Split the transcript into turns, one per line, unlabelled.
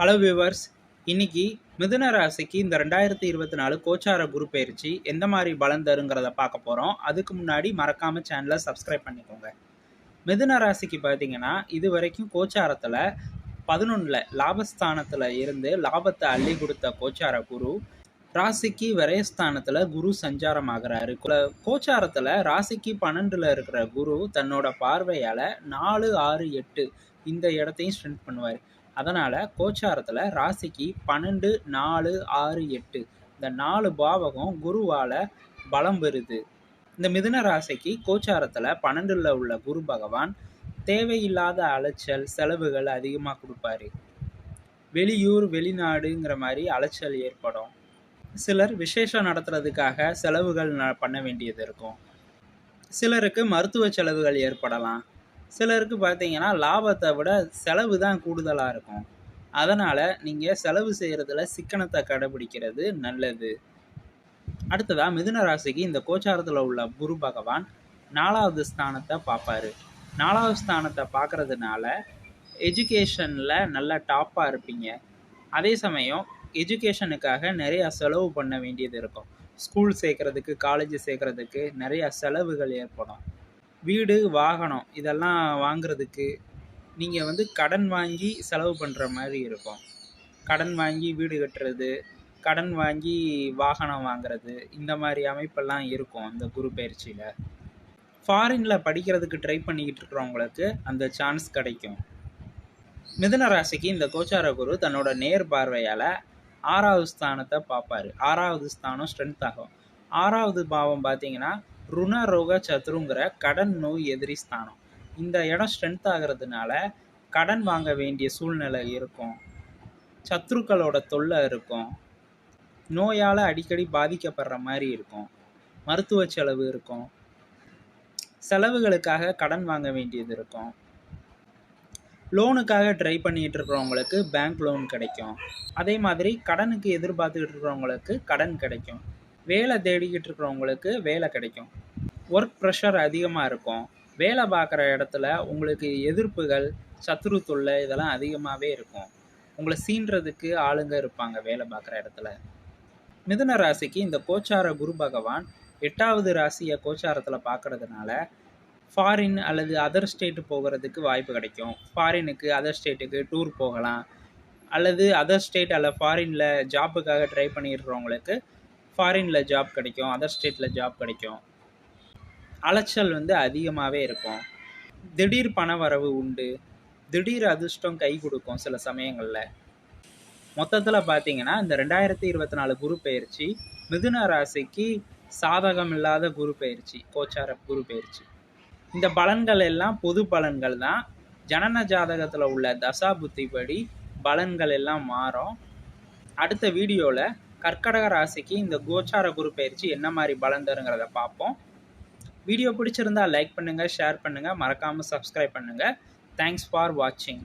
Hello viewers இன்னைக்கு மிதுன ராசிக்கு இந்த ரெண்டாயிரத்தி இருபத்தி நாலு கோச்சார குரு பயிற்சி எந்த மாதிரி பலன் தருங்கிறத பார்க்க போகிறோம் அதுக்கு முன்னாடி மறக்காம சேனலை சப்ஸ்கிரைப் பண்ணிக்கோங்க. மிதுன ராசிக்கு பார்த்தீங்கன்னா இது வரைக்கும் கோச்சாரத்தில் பதினொன்றில் லாபஸ்தானத்தில் இருந்து லாபத்தை அள்ளி கொடுத்த கோச்சார குரு ராசிக்கு விரயஸ்தானத்தில் குரு சஞ்சாரம் ஆகிறாரு கோச்சாரத்தில் ராசிக்கு பன்னெண்டில் இருக்கிற குரு தன்னோட பார்வையால் நாலு ஆறு எட்டு இந்த இடத்தையும் ஸ்ட்ரென்த் பண்ணுவார். அதனால் கோச்சாரத்தில் ராசிக்கு பன்னெண்டு நாலு ஆறு எட்டு. இந்த நாலு பாவகம் குருவால் பலம் பெறுது. இந்த மிதுன ராசிக்கு கோச்சாரத்தில் பன்னெண்டில் உள்ள குரு பகவான் தேவையில்லாத அலைச்சல் செலவுகள் அதிகமாக கொடுப்பாரு. வெளியூர் வெளிநாடுங்கிற மாதிரி அலைச்சல் ஏற்படும். சிலர் விசேஷம் நடத்துறதுக்காக செலவுகள் ந- பண்ண வேண்டியது இருக்கும். சிலருக்கு மருத்துவ செலவுகள் ஏற்படலாம். சிலருக்கு பார்த்தீங்கன்னா லாபத்தை விட செலவு தான் கூடுதலாக இருக்கும். அதனால் நீங்கள் செலவு செய்கிறதுல சிக்கனத்தை கடைபிடிக்கிறது நல்லது. அடுத்ததாக மிதுன ராசிக்கு இந்த கோச்சாரத்தில் உள்ள குரு பகவான் நாலாவது ஸ்தானத்தை பார்ப்பாரு. நாலாவது ஸ்தானத்தை பார்க்குறதுனால எஜுகேஷனில் நல்ல டாப்பாக இருப்பீங்க. அதே சமயம் எஜுகேஷனுக்காக நிறையா செலவு பண்ண வேண்டியது இருக்கும். ஸ்கூல் சேர்க்கறதுக்கு காலேஜ் சேர்க்கறதுக்கு நிறையா செலவுகள் ஏற்படும். வீடு வாகனம் இதெல்லாம் வாங்குறதுக்கு நீங்கள் வந்து கடன் வாங்கி செலவு பண்ணுற மாதிரி இருக்கும். கடன் வாங்கி வீடு கட்டுறது கடன் வாங்கி வாகனம் வாங்குறது இந்த மாதிரி அமைப்பெல்லாம் இருக்கும் அந்த குரு பயிற்சியில். ஃபாரினில் படிக்கிறதுக்கு ட்ரை பண்ணிக்கிட்டு இருக்கிறவங்களுக்கு அந்த சான்ஸ் கிடைக்கும். மிதுன ராசிக்கு இந்த கோச்சார குரு தன்னோட நேர் பார்வையால் ஆறாவது ஸ்தானத்தை பார்ப்பாரு. ஆறாவது ஸ்தானம் ஸ்ட்ரென்த் ஆகும். ஆறாவது பாவம் பார்த்தீங்கன்னா ருண ரோக சத்ருங்கிற கடன் நோய் எதிரி ஸ்தானம். இந்த இடம் ஸ்ட்ரென்த் ஆகிறதுனால கடன் வாங்க வேண்டிய சூழ்நிலை இருக்கும். சத்ருக்களோட தொல்லை இருக்கும். நோயால் அடிக்கடி பாதிக்கப்படுற மாதிரி இருக்கும். மருத்துவ செலவு இருக்கும். செலவுகளுக்காக கடன் வாங்க வேண்டியது இருக்கும். லோனுக்காக ட்ரை பண்ணிட்டு இருக்கிறவங்களுக்கு பேங்க் லோன் கிடைக்கும். அதே மாதிரி கடனுக்கு எதிர்பார்த்துக்கிட்டு இருக்கிறவங்களுக்கு கடன் கிடைக்கும். வேலை தேடிக்கிட்டு இருக்கிறவங்களுக்கு வேலை கிடைக்கும். ஒர்க் ப்ரெஷர் அதிகமாக இருக்கும். வேலை பார்க்குற இடத்துல உங்களுக்கு எதிர்ப்புகள் சத்துரு தொல்லை இதெல்லாம் அதிகமாகவே இருக்கும். உங்களை சீன்றதுக்கு ஆளுங்க இருப்பாங்க வேலை பார்க்குற இடத்துல. மிதுன ராசிக்கு இந்த கோச்சார குரு பகவான் எட்டாவது ராசியை கோச்சாரத்தில் பார்க்குறதுனால ஃபாரின் அல்லது அதர் ஸ்டேட்டு போகிறதுக்கு வாய்ப்பு கிடைக்கும். ஃபாரினுக்கு அதர் ஸ்டேட்டுக்கு டூர் போகலாம். அல்லது அதர் ஸ்டேட் அல்ல ஃபாரினில் ஜாப்புக்காக ட்ரை பண்ணிடுறவங்களுக்கு ஃபாரினில் ஜாப் கிடைக்கும் அதர் ஸ்டேட்டில் ஜாப் கிடைக்கும். அலைச்சல் வந்து அதிகமாகவே இருக்கும். திடீர் பண வரவு உண்டு. திடீர் அதிர்ஷ்டம் கை கொடுக்கும் சில சமயங்களில். மொத்தத்தில் பார்த்தீங்கன்னா இந்த ரெண்டாயிரத்தி இருபத்தி நாலு குரு பயிற்சி மிதுன ராசிக்கு சாதகம் இல்லாத குரு பயிற்சி கோச்சார குரு பயிற்சி இந்த பலன்கள் எல்லாம் பொது பலன்கள் தான். ஜனன ஜாதகத்தில் உள்ள தசா புத்திப்படி பலன்கள் எல்லாம் மாறும். அடுத்த வீடியோவில் கர்க்கடக ராசிக்கு இந்த கோச்சார குரு பயிற்சி என்ன மாதிரி பலன் தருங்கிறத பார்ப்போம். வீடியோ பிடிச்சிருந்தா லைக் பண்ணுங்கள் ஷேர் பண்ணுங்கள் மறக்காமல் சப்ஸ்கிரைப் பண்ணுங்கள் தேங்க்ஸ் ஃபார் வாட்சிங்